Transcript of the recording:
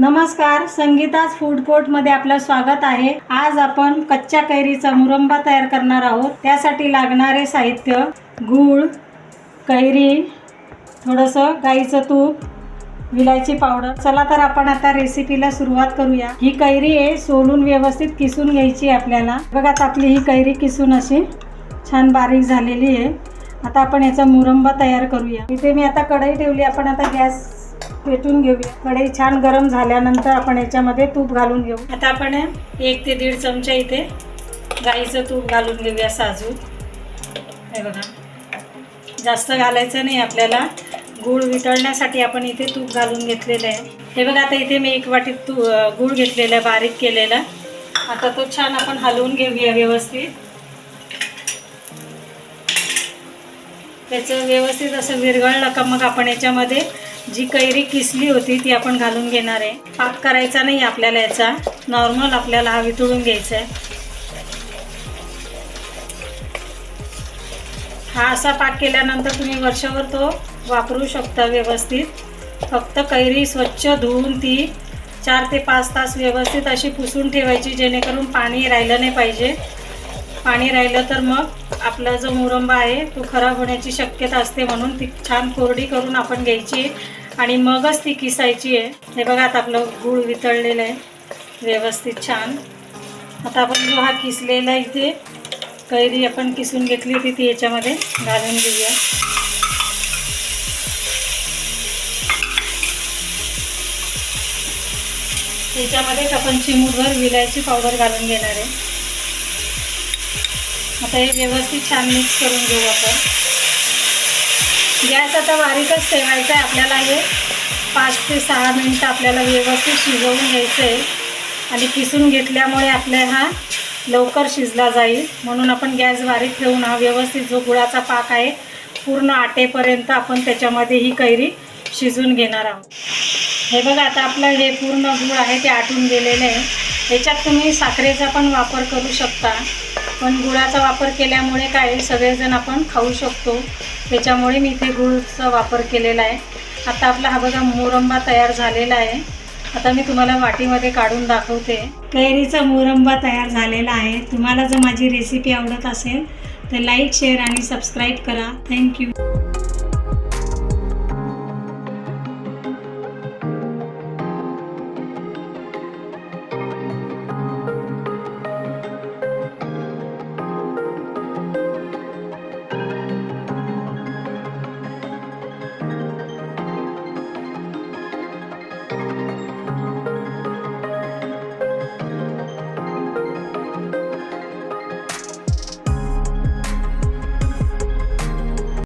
नमस्कार संगीताज फूड कोर्टमध्ये आपलं स्वागत आहे. आज आपण कच्च्या कैरीचा मुरंबा तयार करणार आहोत. त्यासाठी लागणारे साहित्य गूळ कैरी थोडंसं गाईचं तूप विलायची पावडर. चला तर आपण आता रेसिपीला सुरुवात करूया. ही कैरी आहे सोलून व्यवस्थित किसून घ्यायची आहे आपल्याला. बघा आपली ही कैरी किसून अशी छान बारीक झालेली आहे. आता आपण याचा मुरंबा तयार करूया. इथे मी आता कढई ठेवली. आपण आता गॅस पेटून घेऊया. कढई छान गरम झाल्यानंतर आपण याच्यामध्ये तूप घालून घेऊ. आता आपण एक ते दीड चमचा इथे गाईचं तूप घालून घेऊया साजूक हे बघा. जास्त घालायचं नाही आपल्याला. गूळ वितळण्यासाठी आपण इथे तूप घालून घेतलेलं आहे. हे बघा आता इथे मी एक वाटी तू गूळ घेतलेला आहे बारीक केलेला. आता तो छान आपण हलवून घेऊया व्यवस्थित. त्याचं व्यवस्थित असं विरघळलं का मग आपण याच्यामध्ये जी कैरी किसली होती ती आपण घालून घेणार आहे. पाक करायचा नाही आपल्याला याचा. नॉर्मल आपल्याला हा वितळून घ्यायचा आहे. हा असा पाक केल्यानंतर तुम्ही वर्षभर तो वापरू शकता व्यवस्थित. फक्त कैरी स्वच्छ धुवून ती चार ते पाच तास व्यवस्थित अशी पुसून ठेवायची जेणेकरून पाणी राहिलं नाही पाहिजे. पाणी राहिलं तर मग आपला जो मुरंबा आहे तो खराब होण्याची शक्यता असते म्हणून ती छान कोरडी करून आपण घ्यायची आणि मगच ती किसायची आहे. हे बघा आता आपलं गूळ वितळलेलं आहे. व्यवस्थित छान. आता आपण जो हा किसलेला इथे कैरी आपण किसून घेतली होती ती याच्यामध्ये घालून घेऊया. त्याच्यामध्येच आपण चिमूरभर विलायची पावडर घालून घेणार आहे. आता हे व्यवस्थित छान मिक्स करून घेऊ आपण. गॅस आता बारीकच ठेवायचा आहे आपल्याला हे. पाच ते सहा मिनटं आपल्याला व्यवस्थित शिजवून घ्यायचं आहे. आणि किसून घेतल्यामुळे आपल्या हा लवकर शिजला जाईल. म्हणून आपण गॅस बारीक ठेवून हा व्यवस्थित जो गुळाचा पाक आहे पूर्ण आटेपर्यंत आपण त्याच्यामध्ये ही कैरी शिजून घेणार आहोत. हे बघा आता आपलं हे पूर्ण गूळ आहे ते आटून गेलेलं आहे. याच्यात तुम्ही साखरेचा पण वापर करू शकता. पण गुळाचा वापर केल्यामुळे काय सगळेजण आपण खाऊ शकतो. त्याच्यामुळे मी इथे गुळचा वापर केलेला आहे. आता आपला हा बघा मोरंबा तयार झालेला आहे. आता मी तुम्हाला वाटीमध्ये काढून दाखवते. कैरीचा मोरंबा तयार झालेला आहे. तुम्हाला जर माझी रेसिपी आवडत असेल तर लाईक शेअर आणि सबस्क्राईब करा. Thank you